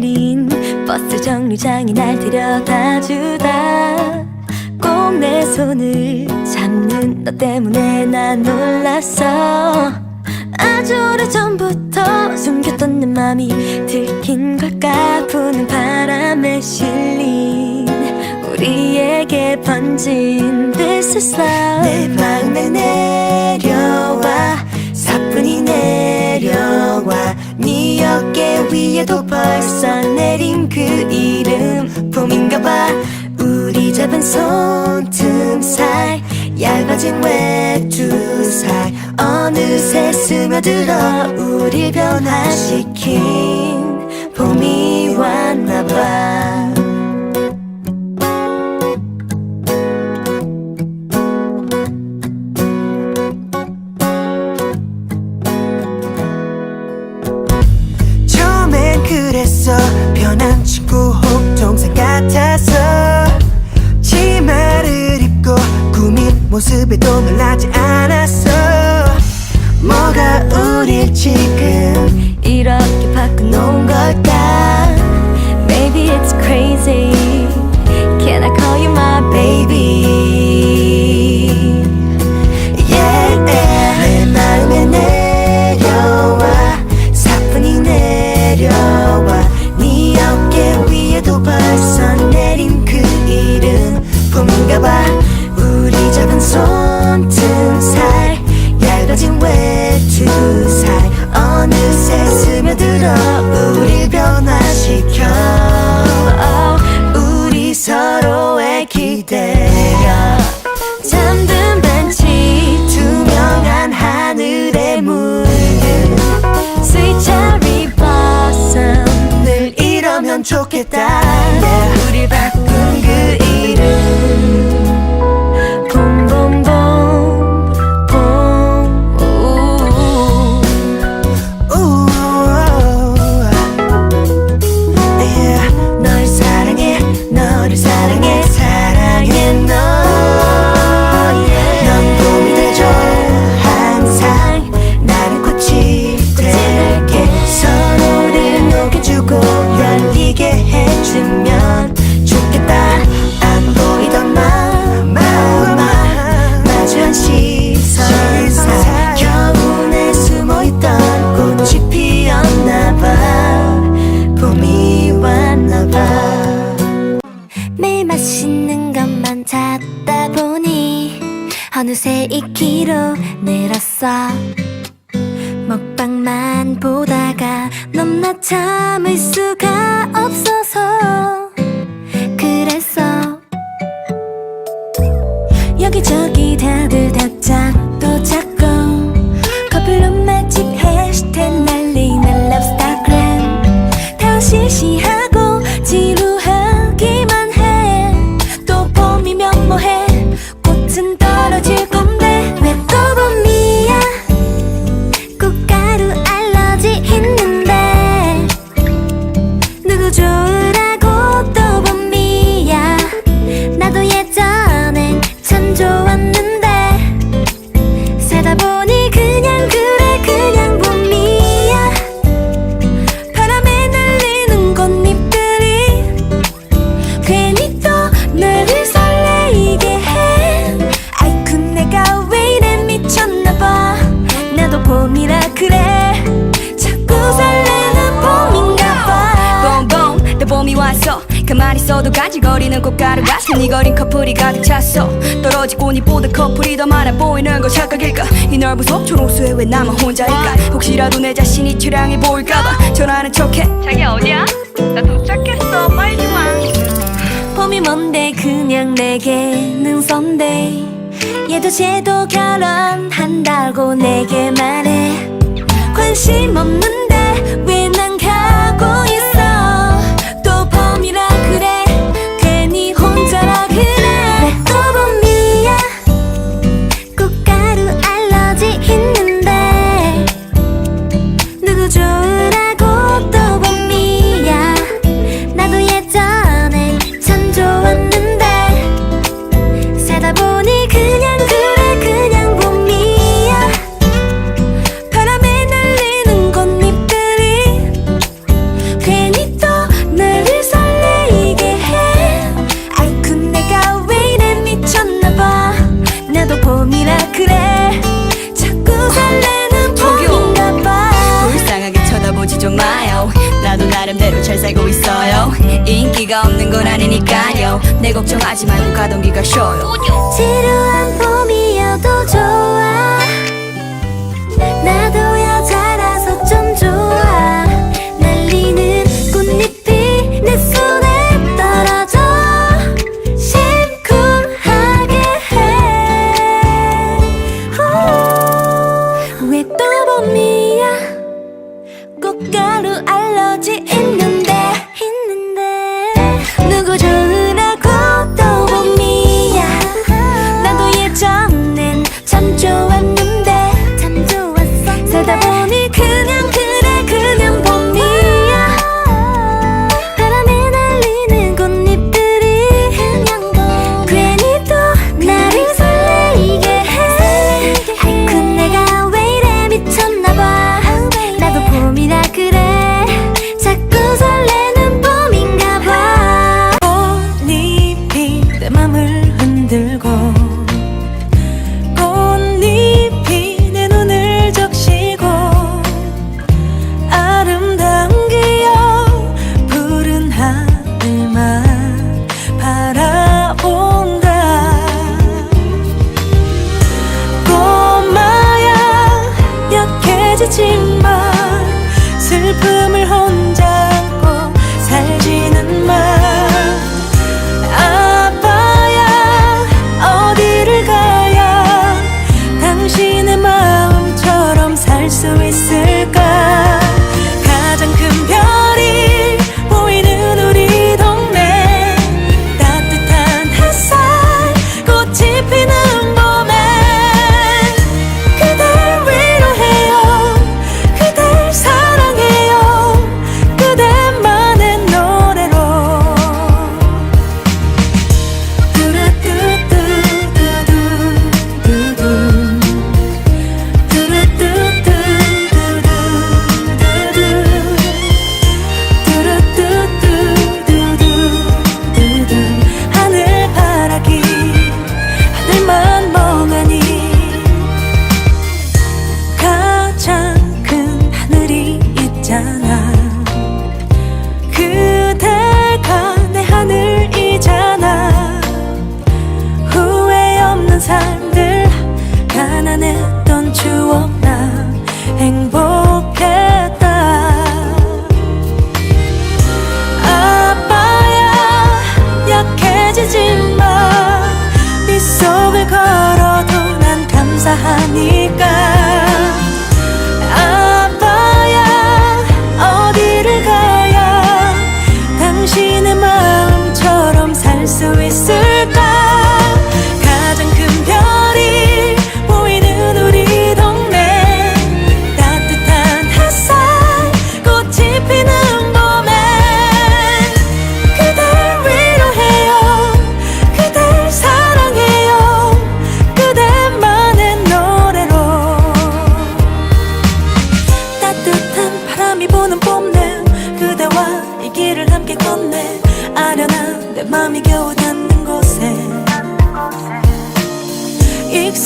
내린 버스 정류장에 날 데려다 주다. 꼭 내 손을 잡는 너 때문에 난 놀랐어. 아주 오래전부터 숨겼던 내 맘이 들킨 걸까? 부는 바람에 실린 우리에게 번진 This is love. 내 마음에 내 어깨 위에도 벌써 내린 그 이름. 봄인가봐. 우리 잡은 손틈 사이 얇아진 사이 어느새 스며들어 우릴 변화시킨 봄이 왔나봐 그랬어 변한 친구 혹 동생 같아서 치마를 입고 꾸민 모습에도 놀라지 않았어. 뭐가 우릴 지금 이렇게 바꿔놓은 걸까 Maybe it's crazy 우리 어느새 2kg 늘었어 먹방만 보다가 넘나 참을 수가 없어서 그래서 여기저기 다들 답장도 찾고 커플로 맛집 해시태그 난리 날 럽스타그램 다 시시하 가만히 있어도 가지거리는 꽃가루가 스니거린 커플이 가득 찼어. 떨어진 꽃잎보다 커플이 더 많아 보이는 건 착각일까? 이 넓은 속촌 호수에 왜 나만 혼자일까? 혹시라도 내 자신이 취량해 보일까봐 전화하는 척해. 자기 어디야? 나 도착했어. 빨리 와. 봄이 뭔데 그냥 내게는 썬데이 얘도 쟤도 결혼한다고 내게 말해. 관심 없는데 왜 난 가고 있 재미가 없는 건 아니니까요. 내 걱정하지 말고 그 가던 길 가셔요. 지루한 봄이어도 좋아. 나도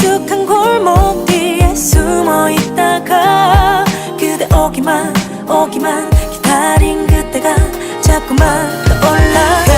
익숙한 골목 뒤에 숨어 있다가 그대 오기만 오기만 기다린 그때가 자꾸만 떠올라.